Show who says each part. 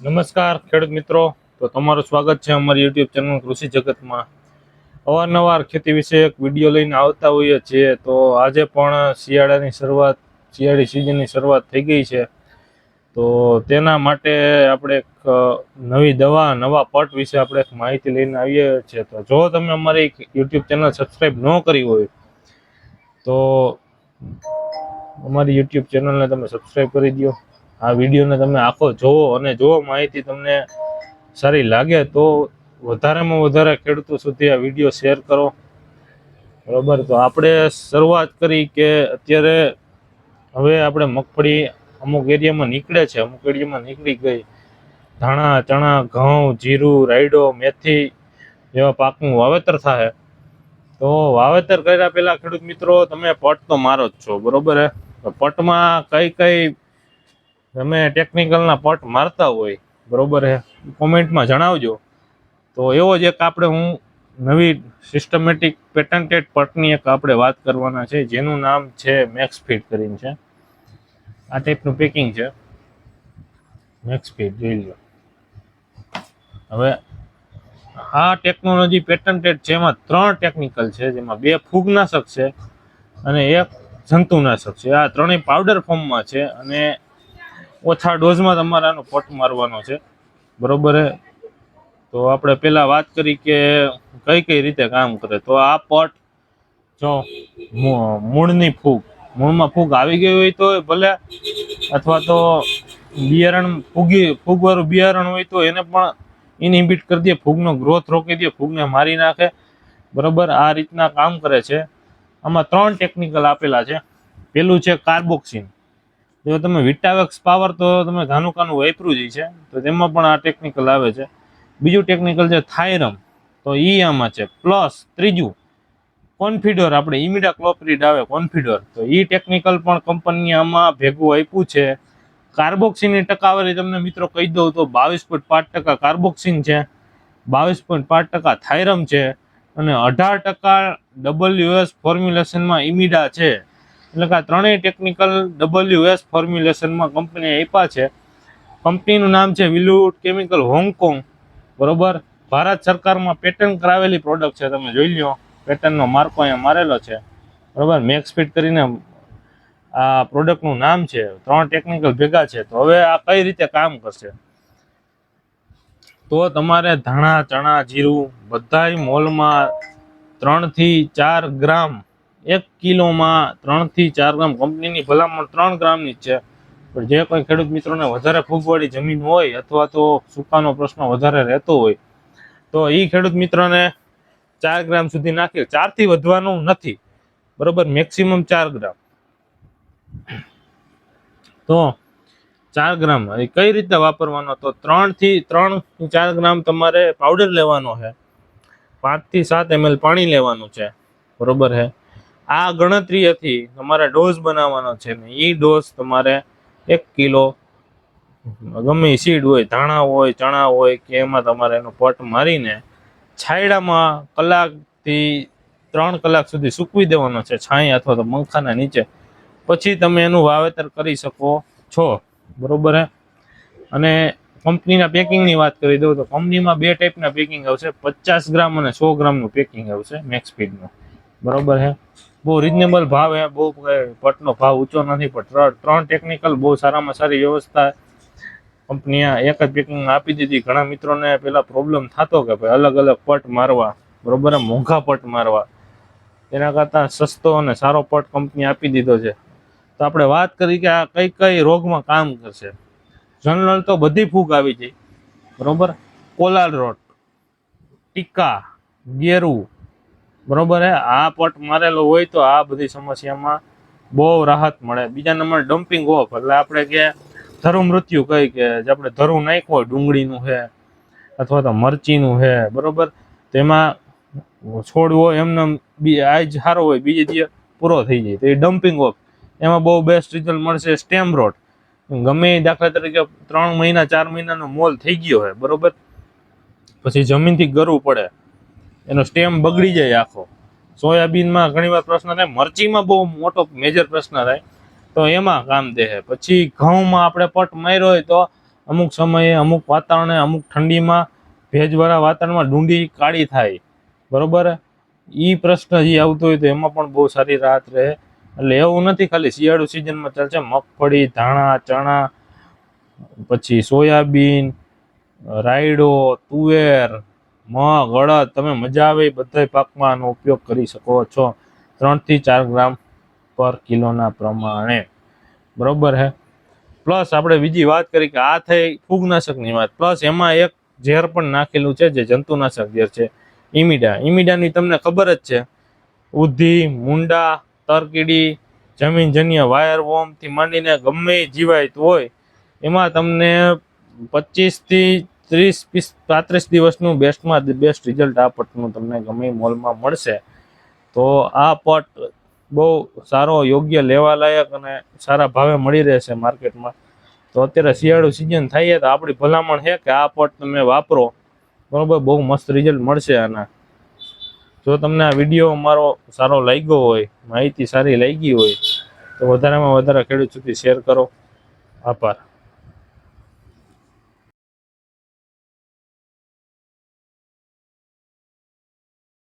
Speaker 1: નમસ્કાર ખેડૂત મિત્રો. તો તમારું સ્વાગત છે અમારી યુટ્યુબ ચેનલ કૃષિ જગતમાં. અવારનવાર ખેતી વિષયક વીડિયો લઈને આવતા હોઈએ છીએ. તો આજે પણ શિયાળાની શરૂઆત, શિયાળી સિઝનની શરૂઆત થઈ ગઈ છે. તો તેના માટે આપણે એક નવી દવા, નવા પટ વિશે આપણે એક માહિતી લઈને આવીએ છીએ. તો જો તમે અમારી યુટ્યુબ ચેનલ સબસ્ક્રાઈબ ન કરી હોય, તો અમારી યુટ્યુબ ચેનલને તમે સબસ્ક્રાઈબ કરી દો. આ વિડીયોને તમે આખો જોવો અને જો માહિતી તમને સારી લાગે તો વધારેમાં વધારે ખેડૂતો સુધી આ વીડિયો શેર કરો. બરાબર, તો આપણે શરૂઆત કરી કે અત્યારે હવે આપણે મગફળી અમુક એરિયામાં નીકળે છે, અમુક એરિયામાં નીકળી ગઈ. ધાણા, ચણા, ઘઉં, જીરું, રાયડો, મેથી જેવા પાકનું વાવેતર થાય. તો વાવેતર કર્યા પહેલા ખેડૂત મિત્રો, તમે પટ તો મારો જ છો, બરોબર પટમાં કઈ કઈ તમે ટેકનિકલના પટ મારતા હોય, બરોબર હે? કોમેન્ટમાં જણાવજો. તો એવો જ એક આપણે હું નવી સિસ્ટમેટિક પેટન્ટેડ પટની એક આપણે વાત કરવાના છે, જેનું નામ છે મેક્સ ફીટ કરીને છે. આ ટાઈપનું પેકિંગ છે. મેક્સ ફીટ જોઈ લો હવે આ ટેકનોલોજી પેટન્ટેડ છે, એમાં ત્રણ ટેકનિકલ છે, જેમાં બે ફૂગનાશક છે અને એક જંતુનાશક છે. આ ત્રણેય પાવડર ફોર્મમાં છે અને ઓછા ડોઝમાં તમારે આનો પટ મારવાનો છે. બરોબર તો આપણે પહેલા વાત કરી કે કઈ કઈ રીતે કામ કરે. તો આ પટ જો મૂળની ફૂગ, મૂળમાં ફૂગ આવી ગઈ હોય તો ભલે, અથવા તો બિયારણ ફૂગી, ફૂગવાળું બિયારણ હોય તો એને પણ ઇનહિબિટ કરી દે, ફૂગનો ગ્રોથ રોકી દે, ફૂગને મારી નાખે. બરાબર? આ રીતના કામ કરે છે. આમાં ત્રણ ટેકનિકલ આપેલા છે. પેલું છે કાર્બોક્સિન જો તમે વિટાવેક્સ પાવર તો તમે ધાનુકાનું વાપર્યું જ છે, તો તેમાં પણ આ ટેકનિકલ આવે છે. બીજું ટેકનિકલ છે થાયરમ, તો ઈ આમાં છે. પ્લસ ત્રીજું, કોન્ફિડર, આપણે ઇમિડા ક્લોપરીડ આવે કોન્ફિડર, તો ઈ ટેકનિકલ પણ કંપનીએ આમાં ભેગું આપ્યું છે. કાર્બોક્સિનની ટકાવારી તમને મિત્રો કહી દઉં તો બાવીસ પોઈન્ટ પાંચ ટકા કાર્બોક્સિન છે, બાવીસ પોઈન્ટ પાંચ ટકા થાયરમ છે, અને અઢાર ટકા ડબલ્યુએસ ફોર્મ્યુલેશનમાં ઇમિડા છે. એટલે કે આ ત્રણેય ટેકનિકલ ડબલ્યુએસ ફોર્મ્યુલેશનમાં કંપનીએ આપ્યા છે. કંપનીનું નામ છે વિલુટ કેમિકલ હોંગકોંગ બરોબર? ભારત સરકારમાં પેટર્ન કરાવેલી પ્રોડક્ટ છે. તમે જોઈ લ્યો પેટર્નનો માર્કો અહીંયા મારેલો છે. બરોબર? મેક્સ ફિટ કરીને આ પ્રોડક્ટનું નામ છે. ત્રણ ટેકનિકલ ભેગા છે. તો હવે આ કઈ રીતે કામ કરશે? તો તમારે ધાણા, ચણા, જીરું બધાય મોલમાં ત્રણથી ચાર ગ્રામ એક કિલોમાં ત્રણથી ચાર ગ્રામ. કંપનીની ભલામણ ત્રણ ગ્રામની જ છે. પણ જે કોઈ ખેડૂત મિત્રોને વધારે ફૂગવાળી જમીન હોય અથવા તો સુકાનો પ્રશ્ન વધારે રહેતો હોય, તો એ ખેડૂત મિત્રોને ચાર ગ્રામ સુધી નાખી. ચારથી વધવાનું નથી. બરોબર? મેક્સિમમ ચાર ગ્રામ. તો ચાર ગ્રામ. એ કઈ રીતે વાપરવાનો? તો ત્રણથી ત્રણ ચાર ગ્રામ તમારે પાવડર લેવાનો છે. પાંચથી સાત એમએલ પાણી લેવાનું છે. બરોબર છે? આ ગણતરીથી તમારે ડોઝ બનાવવાનો છે ને એ ડોઝ તમારે એક કિલો ગમે સીડ હોય, ધાણા હોય, ચણા હોય કે એમાં તમારે એનો પટ મારીને છાયડામાં કલાકથી ત્રણ કલાક સુધી સૂકવી દેવાનો છે, છાંય અથવા તો પંખાના નીચે. પછી તમે એનું વાવેતર કરી શકો છો, બરોબર અને કંપનીના પેકિંગની વાત કરી દઉં તો કંપનીમાં બે ટાઈપના પેકિંગ આવશે, પચાસ ગ્રામ અને સો ગ્રામનું પેકિંગ આવશે મેક્સ ફીડનું બરોબર હે? બહુ રિઝનેબલ ભાવ એ બહુ પટનો ભાવ ઊંચો નથી, પણ ત્રણ ત્રણ ટેકનિકલ બહુ સારામાં સારી વ્યવસ્થા કંપનીએ એક જ પેકિંગ આપી દીધી. ઘણા મિત્રોને પેલા પ્રોબ્લેમ થતો કે ભાઈ અલગ અલગ પટ મારવા, બરોબર મોંઘા પટ મારવા. એના કરતાં સસ્તો અને સારો પટ કંપની આપી દીધો છે. તો આપણે વાત કરી કે આ કઈ કઈ રોગમાં કામ કરશે. જનરલ તો બધી ફૂગ આવી જાય બરોબર? કોલાલ રોટ, ટીકા, ગેરું બરોબર હે? આ પટ મારેલો હોય તો આ બધી સમસ્યામાં બહુ રાહત મળે. બીજા નંબર ડમ્પિંગ ઓફ. એટલે આપણે કે ધરુ મૃત્યુ કહી કે જે આપણે ધરું નાખ્યું હોય, ડુંગળીનું છે અથવા તો મરચીનું છે બરોબર? તેમાં છોડ હોય એમને બી આજ સારો હોય, બીજે દિવસ પૂરો થઈ જાય. તો એ ડમ્પિંગ ઓફ. એમાં બહુ બેસ્ટ રિઝલ્ટ મળશે સ્ટેમ રોડ ગમે દાખલા તરીકે ત્રણ મહિના, ચાર મહિનાનો મોલ થઈ ગયો હોય, બરોબર? પછી જમીનથી ગરવું પડે. એનો સ્ટેમ બગડી જાય આખો. સોયાબીનમાં ઘણીવાર પ્રશ્ન થાય, મરચીમાં બહુ મોટો મેજર પ્રશ્ન થાય. તો એમાં કામ દે પછી ઘઉંમાં આપણે પટ માર્યો હોય તો અમુક સમયે અમુક વાતાવરણે, અમુક ઠંડીમાં, ભેજવાળા વાતાવરણમાં ડુંડી કાળી થાય. બરોબર? એ પ્રશ્ન જે આવતો હોય તો એમાં પણ બહુ સારી રાહત રહે. એટલે એવું નથી ખાલી શિયાળુ સિઝનમાં ચાલશે. મગફળી, ધાણા, ચણા, પછી સોયાબીન, રાયડો, તુવેર મગ અડદ તમે મજા આવે એ બધા પાકમાં આનો ઉપયોગ કરી શકો છો. ત્રણથી ચાર ગ્રામ પર કિલોના પ્રમાણે. બરોબર હે? પ્લસ આપણે બીજી વાત કરી કે આ થઈ ફૂગનાશકની વાત. પ્લસ એમાં એક ઝેર પણ નાખેલું છે જે જંતુનાશક ઝેર છે. ઇમિડા ઇમિડાની તમને ખબર જ છે. ઉધી મુંડા, તરકીડી, જમીનજન્ય વાયરવોમથી માંડીને ગમે જીવાત હોય, એમાં તમને પચીસથી ત્રીસ પીસ પાંત્રીસ દિવસનું બેસ્ટમાં બેસ્ટ રિઝલ્ટ આ પટનું તમને ગમે મોલમાં મળશે. તો આ પટ બહુ સારો, યોગ્ય, લેવાલાયક અને સારા ભાવે મળી રહેશે માર્કેટમાં. તો અત્યારે શિયાળુ સિઝન થાય તો આપણી ભલામણ છે કે આ પટ તમે વાપરો. બરાબર, બહુ મસ્ત રિઝલ્ટ મળશે આના. જો તમને આ વીડિયો અમારો સારો લાગ્યો હોય, માહિતી સારી લાગી હોય, તો વધારેમાં વધારે ખેડૂત સુધી શેર કરો. આભાર.